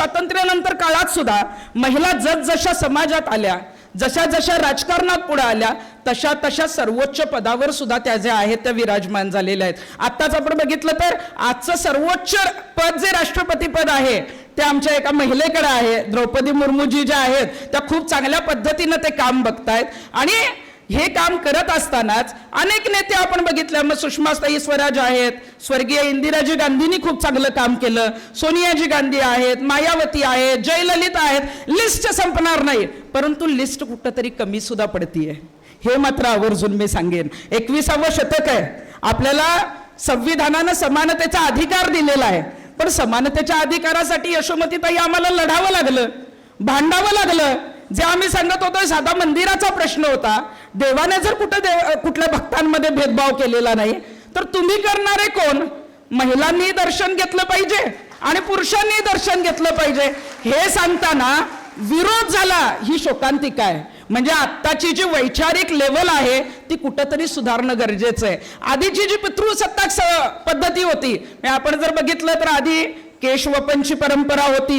स्वातंत्र्यानंतर काळात सुद्धा महिला जसजशा समाजात आल्या जशा जशा राजकारणात पुढे आल्या तशा तशा सर्वोच्च पदावर सुद्धा त्या ज्या आहेत त्या विराजमान झालेल्या आहेत. आत्ताच आपण बघितलं तर आजचं सर्वोच्च पद जे राष्ट्रपती पद आहे ते आमच्या एका महिलेकडे आहे द्रौपदी मुर्मूजी ज्या आहेत त्या खूप चांगल्या पद्धतीनं ते काम बघतायत. आणि हे काम करत असतानाच अनेक नेते आपण बघितले. मग सुषमाताई स्वराज आहेत स्वर्गीय इंदिराजी गांधींनी खूप चांगलं काम केलं. सोनियाजी गांधी आहेत मायावती आहेत जयललित आहेत. लिस्ट संपणार नाही. परंतु लिस्ट कुठंतरी कमी सुद्धा पडतीये. हे मात्र आवर्जून मी सांगेन. एकविसावं शतक आहे. आपल्याला संविधानानं समानतेचा अधिकार दिलेला आहे. पण समानतेच्या अधिकारासाठी यशोमतीताई आम्हाला लढावं लागलं. भांडावं लागलं. जे आम्ही सांगत होतो साधा मंदिराचा प्रश्न होता. देवाने जर कुठं देव कुठल्या भक्तांमध्ये भेदभाव केलेला नाही तर तुम्ही करणारे कोण? महिलांनी दर्शन घेतलं पाहिजे आणि पुरुषांनी दर्शन घेतलं पाहिजे. हे सांगताना विरोध झाला ही शोकांतिका आहे. म्हणजे आत्ताची जी वैचारिक लेवल आहे ती कुठंतरी सुधारणं गरजेचं आहे. आधीची जी पितृसत्ताक पद्धती होती आपण जर बघितलं तर आधी केशवपनची परंपरा होती.